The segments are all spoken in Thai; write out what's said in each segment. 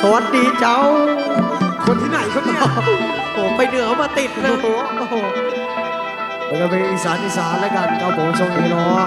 สวัสดีเจ้า คนที่ไหนครับเนี่ย โอ้ไปเหนือมาติดเลยโอ้โหแล้วก็เป็นอีสานอีสานแล้วกันครับผมช่วงนี้เนาะ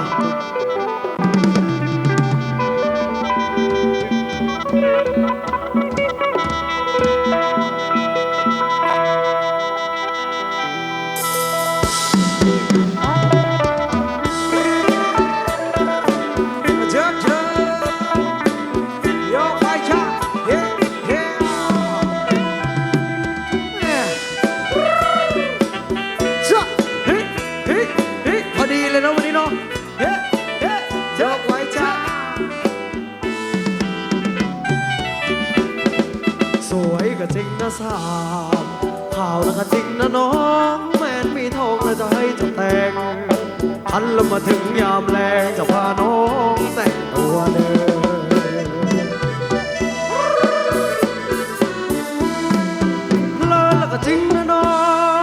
สาวข่าวแล้วก็จริงนะน้องแม่นมีทองแล้วจะให้จะแต่งพันแล้วมาถึงยามแรงจะพาน้องแต่งตัวเดินเลิศแล้วก็จริงนะน้อ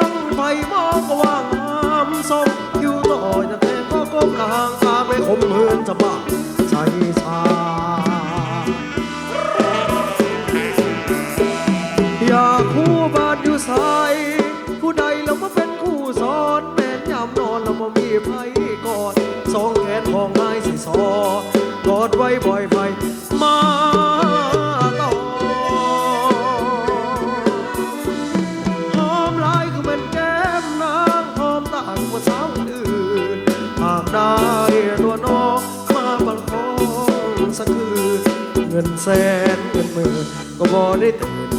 งไฟมองก็ว่างามสมอยู่ต่อจะเทก็ก้มลางตาไปข่มหืนจะบ้า ได้ตัวน้องมาประคองสักคืนเงินแสนเงินหมื่นก็บอได้ตื่น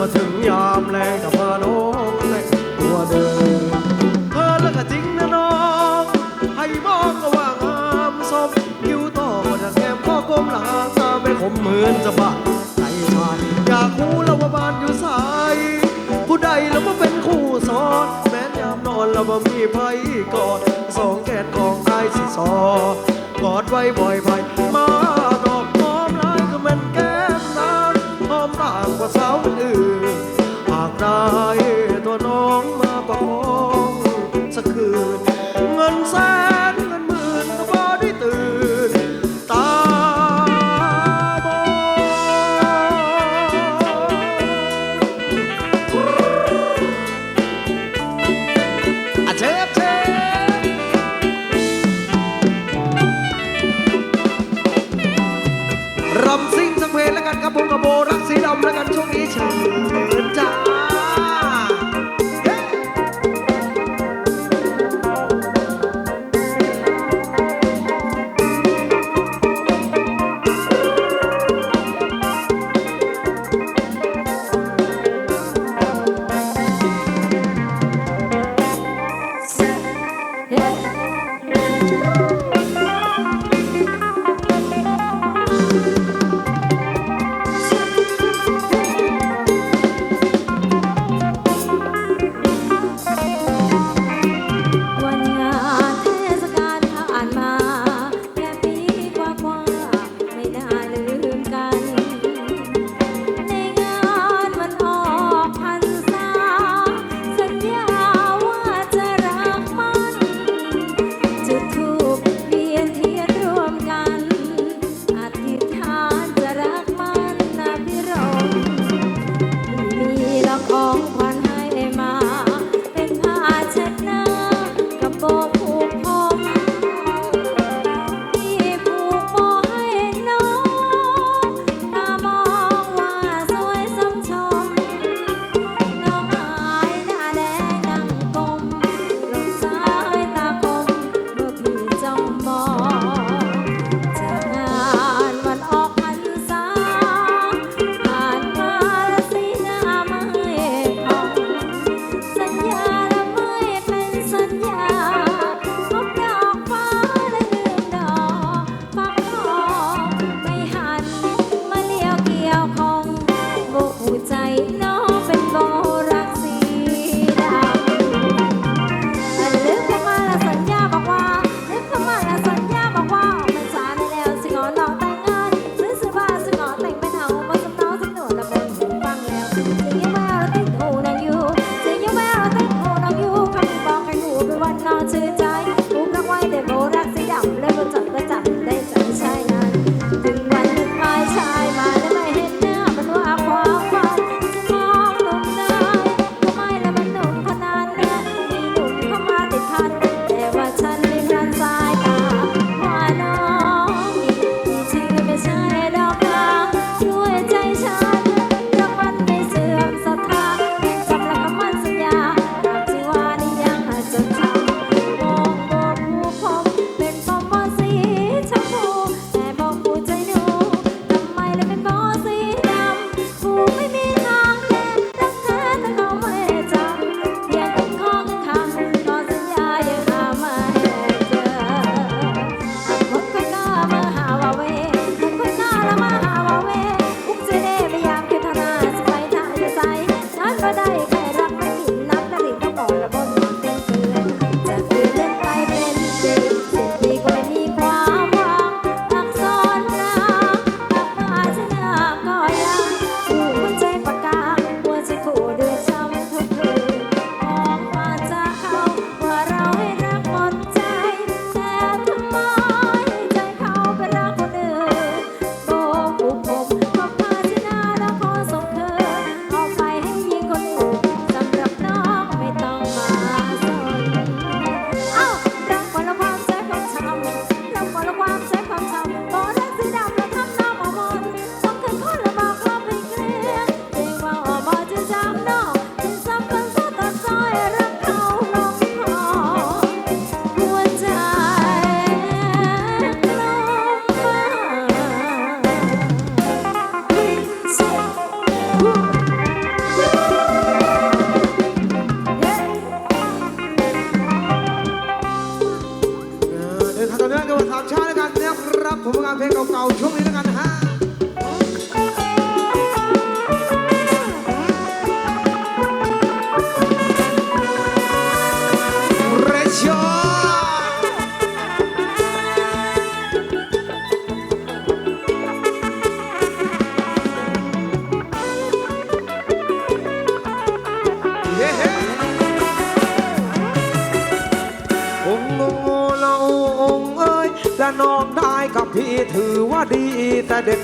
มาถึงยามแรงแต่พาน้องแต่งตัวเดินเออแล้วก็จริงนะน้อง ให้มองก็ว่างามสมคิ้วต่อก็จะแก้มข้อก้มหลังตาไม่คมเหมือนจะบ้าใจชาญอยากรู้แล้วว่าบ้านอยู่สาย ผู้ใดแล้วมาเป็นคู่ซ้อน แม้นยามนอนแล้วมามีไผกอดสองแขนของนายสิซอกอดไว้บ่อยไปมา น้องมาประคองสักคืน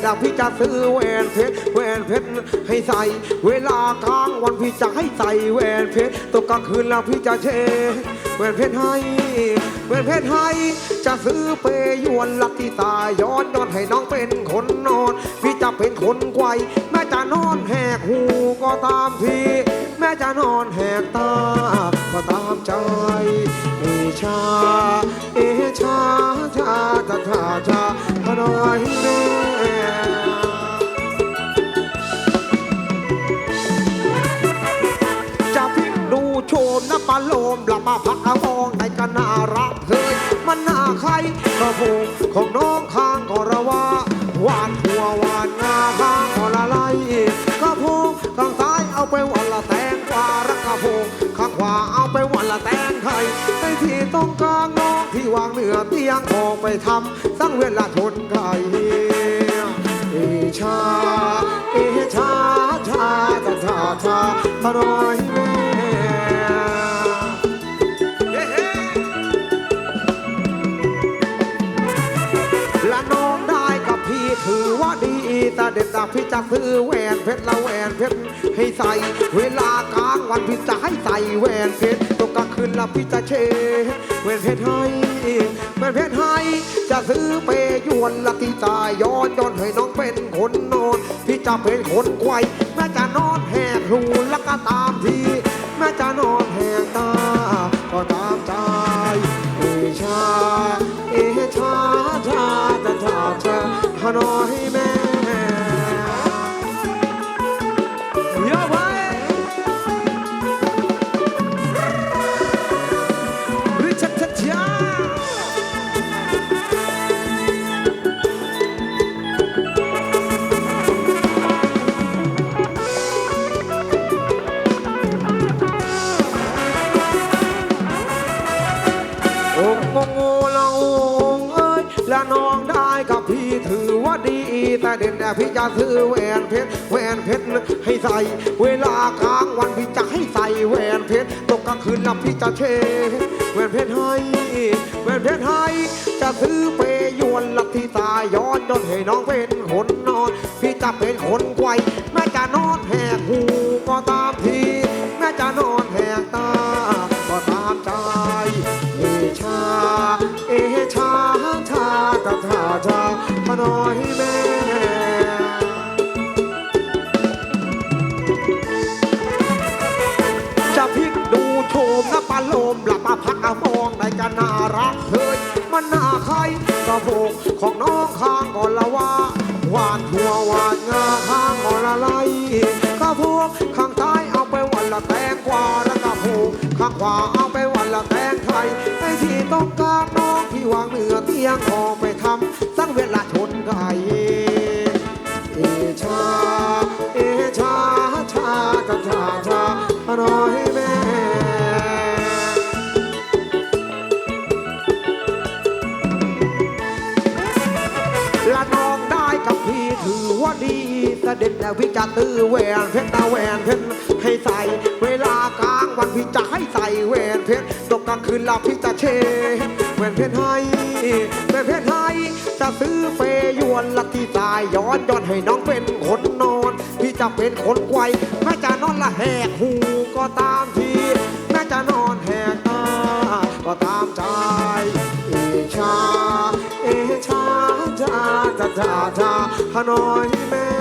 ด็กดักพี่จะซื้อแหวนเพชรแหวนเพชรให้ใส่ เวลากลางวันพี่จะให้ใส่แหวนเพชรตกกลางคืนแล้วพี่จะเชแหวนเพชรให้แหวนเพชรให้ จะซื้อเปยวนลักที่ตาย้อนย้อนให้น้องเป็นคนนอน พี่จะเป็นคนไกวแม่จะนอนแหกหูก็ตามพี่ แม่จะนอนแหกตาก็ตามใจเอชาเอชาชาชาชาชาพ มนะปลาโลมลับมาพักอามองในกันนารักเฮ้ยมันน่าใครกระโปงของน้องข้างก็ระว่าหวานหัวหวานงาข้างก็ละไลกระโปงข้างซ้ายเอาไปวันละแตงกวารักกระโปงข้างขวาเอาไปวันละแตงไทยในที่ตรงกลางน้องที่วางเหนือเตียงออกไปทำสั่งเวลาชนไก่เอชาเอชาชาชาชาชาพน้อย ต่เด็ดดาพี่จะซื้อแหวนเพชรละแหวนเพชรให้ใส่ เวลากลางวันพี่จะให้ใส่แหวนเพชรตกกลางคืนล้วพี่จะเชแหวนเพชรให้แหวนเพชรให้จะซื้อเปยวนละที่ตายย้อนย้อนให้น้องเป็นคนนอนพี่จะเป็นคนไกวแม่จะนอนแหกหูแล้วก็ตามทีแม่จะนอนแหกตา แต่พี่จะซื้อแหวนเพชรแหวนเพชรให้ใส่ เวลากลางวันพี่จะให้ใส่แหวนเพชรตกกลางคืนนับพี่จะเชแหวนเพชรให้แหวนเพชรให้จะซื้อเปยวนลักที่ตาย้อนจนให้น้องเป็นคนนอน พี่จะเป็นคนไกวแม่จะนอนแข้างขวาเอาไปวันละแตงไทยไอ้ที่ต้องกางน้องที่วางเหนือเตียงออกไปทำสั่งเวลาชนไก่เอชา เอชาชาชาชาชาน้อยแม่ละน้องได้กับพี่ถือว่าดีแต่เด็ดแต่พี่จะตื้อแหวนเพชรตาแหวนเพชรให้ใส่เวลากลางวันพี่จะให้ใส่แหวนเพชรตกกลางคืนเราพี่จะเชแหวนเพชรให้แหวนเพชรให้จะซื้อเปยวนลักที่ตายย้อนย้อนให้น้องเป็นคนนอน พี่จะเป็นคนไกวแม่จะนอนละแหกหูก็ตามทีแม่จะนอนแหกตาก็ตามใจเอชาเอชาชาชาชาชาฮานอยแม่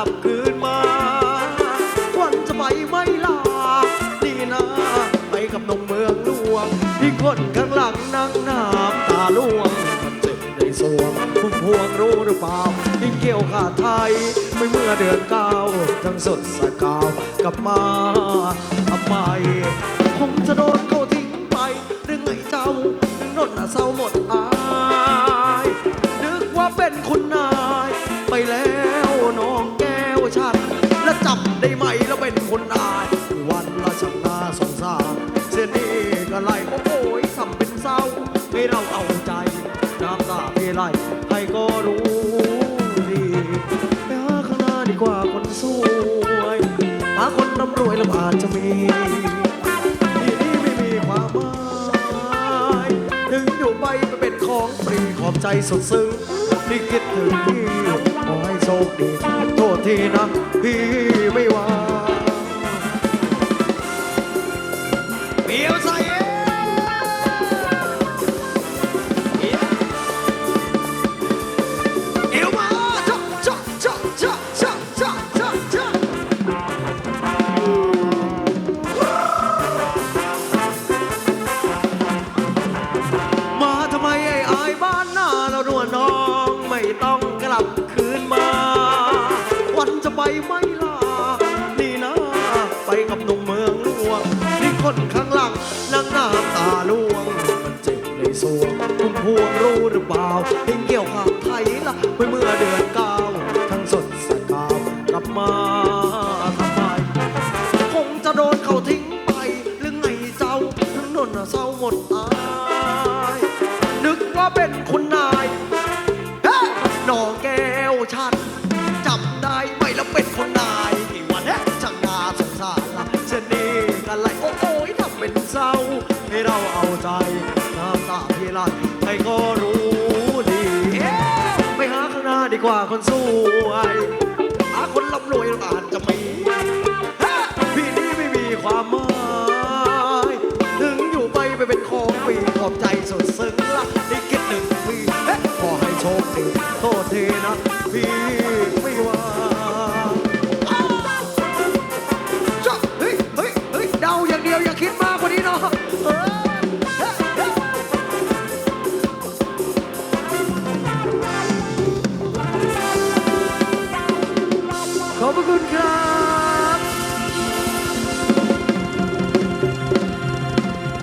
ับคืนมา วันจะไปไม่ลาดีนะไปกับนงเมืองลวงที่คนข้างหลังนั่งน้ำตาล่วงมันเจ็บในสวงคุณพวงรู้หรือเปล่าที่เกี่ยวข้าไทย ไม่เมื่อเดือนเก้าทั้งสดสกาวกลับมาทำไมคงจะโดนเขาทิ้งไปหรือไงเจ้าหรือนนน่ะเศร้าหมด็นคนนายวันละช่างนาสงสารเสียนี่ก็ไล่โอ้โหทำเป็นเศร้า ไม่เราเอาใจน้ำตาที่ไหลใครก็รู้ดีไปหาข้างหน้าดีกว่าคนสวยหาคนร่ำรวยลำบากจะมีที่นี่ไม่มีความหมายถึงอยู่ไปก็เป็นของฟรีขอบใจสดซึ้งที่คิดถึงพี่ขอให้โชคดีโทษทีนะพี่ไม่ว่า out. อบใจสุดซึ้งละอีกคิดหนึ่งพี่ขอให้โชคดีโทษทีนะพี่